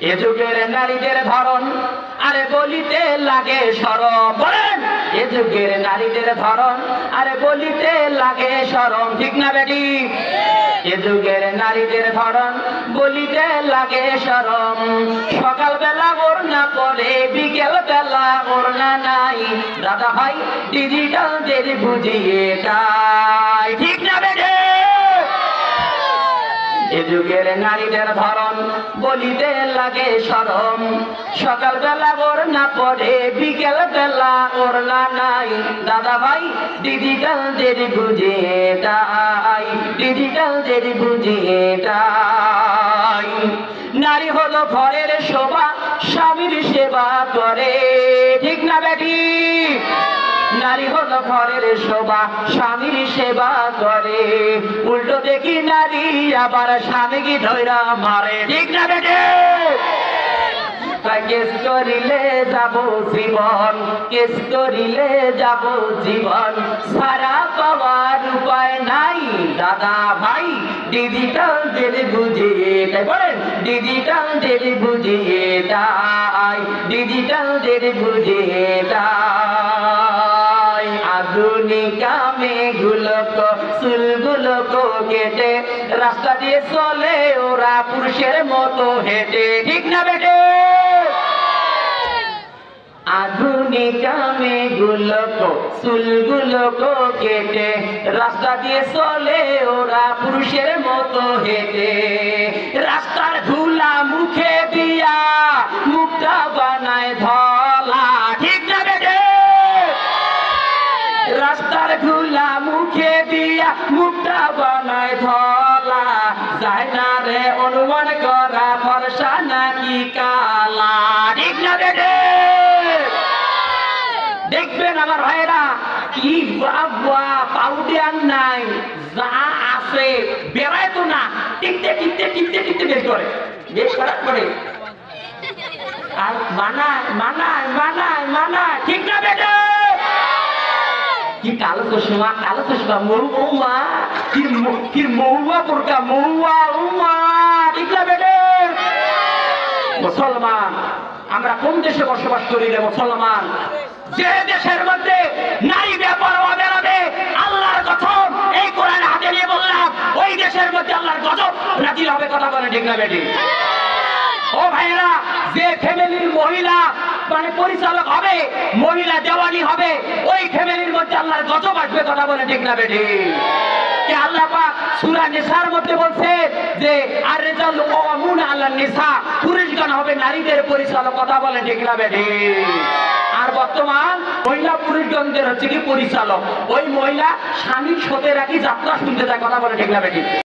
এ যুগের নারীদের ধরন, আরে বলিতে লাগে সরম। বলেন! এ যুগের নারীদের ধরন, আরে বলিতে লাগে সরম। ঠিক না বেটি? এ যুগের নারীদের ধরন, বলিতে লাগে সরম। সকালবেলা ওর না পরে বিকেল বেলা ওর না নাই। দাদা ভাই ডিজিটাল দের বুঝিয়ে তাই ঠিক না বেটি এ যুগের নারীদের ধরন বলিতে লাগে সরম। সকালবেলা ওর না পড়ে বিকেল বেলা ওর না নাই। দাদা ভাই ডিজিটাল দেরি বুঝে তাই ডিজিটাল দেরি বুঝে তাই। নারী হলো ঘরের শোভা, স্বামীর সেবা করে। ঠিক না বেটি? নারী হলো ঘরের শোভা, স্বামীর সেবা করে। উল্টো দেখি নারী, আবার স্বামীকে ধৈরা মারে। ঠিক না বেটে? কেস করিলে যাব জীবন, কেস করিলে যাব জীবন। সারা পাওয়ার উপায় নাই, দাদা ভাই ডিজিটাল জেলে বুঝিয়ে তাই বলেন ডিজিটাল জেলে বুঝিয়ে তাই ডিজিটাল জেলে বুঝিয়ে তাই চুলগুলোক কেটে রাস্তা দিয়ে চলে ওরা পুরুষের মতো হেঁটে। ঠিক না বেটে আধুনিক চুলগুলোক কেটে রাস্তা দিয়ে চলে ওরা পুরুষের মতো হেঁটে। রাস্তার ধুলা মুখে দিয়া মুখটা বানায় ধলা মুখটা বানায় ধলা। যায় না রে অনুমান করা, ভরসা নাকি কালা। ঠিক না বেটে দেখবেন আমার ভাইরা কি বাবা পাউডিয়ার নাই, যা আছে বেড়ায় তো না টিকতে টিকতে টিকতে টিকতে বের করে। বেশ করার করে আর মানায় মানায় ঠিক না বেটে কি কালো চশমা কালো চশমা মৌমা কি কি মৌয়া বোরকা মৌয়া উমা ঠিক বেটে। মুসলমান, আমরা কোন দেশে বসবাস করি রে মুসলমান? যে দেশের মধ্যে নারী ব্যাপার বেড়াবে আল্লাহর কথম, এই কোরআন হাতে নিয়ে বললাম, ওই দেশের মধ্যে আল্লাহর গজব নাজিল হবে কথা বলে, ঠিক না বেটি? ও ভাইরা যে ফ্যামিলির মহিলা মানে পরিচালক হবে, মহিলা দেওয়ানি হবে আসবে কথা বলে ঠিক না হবে নারীদের পরিচালক, কথা বলে ঠিক না বেটি আর বর্তমান মহিলা হচ্ছে কি পরিচালক? ওই মহিলা স্বামীর সাথে রাখি যাত্রা শুনতে যায়, কথা বলে ঠিক না বেটি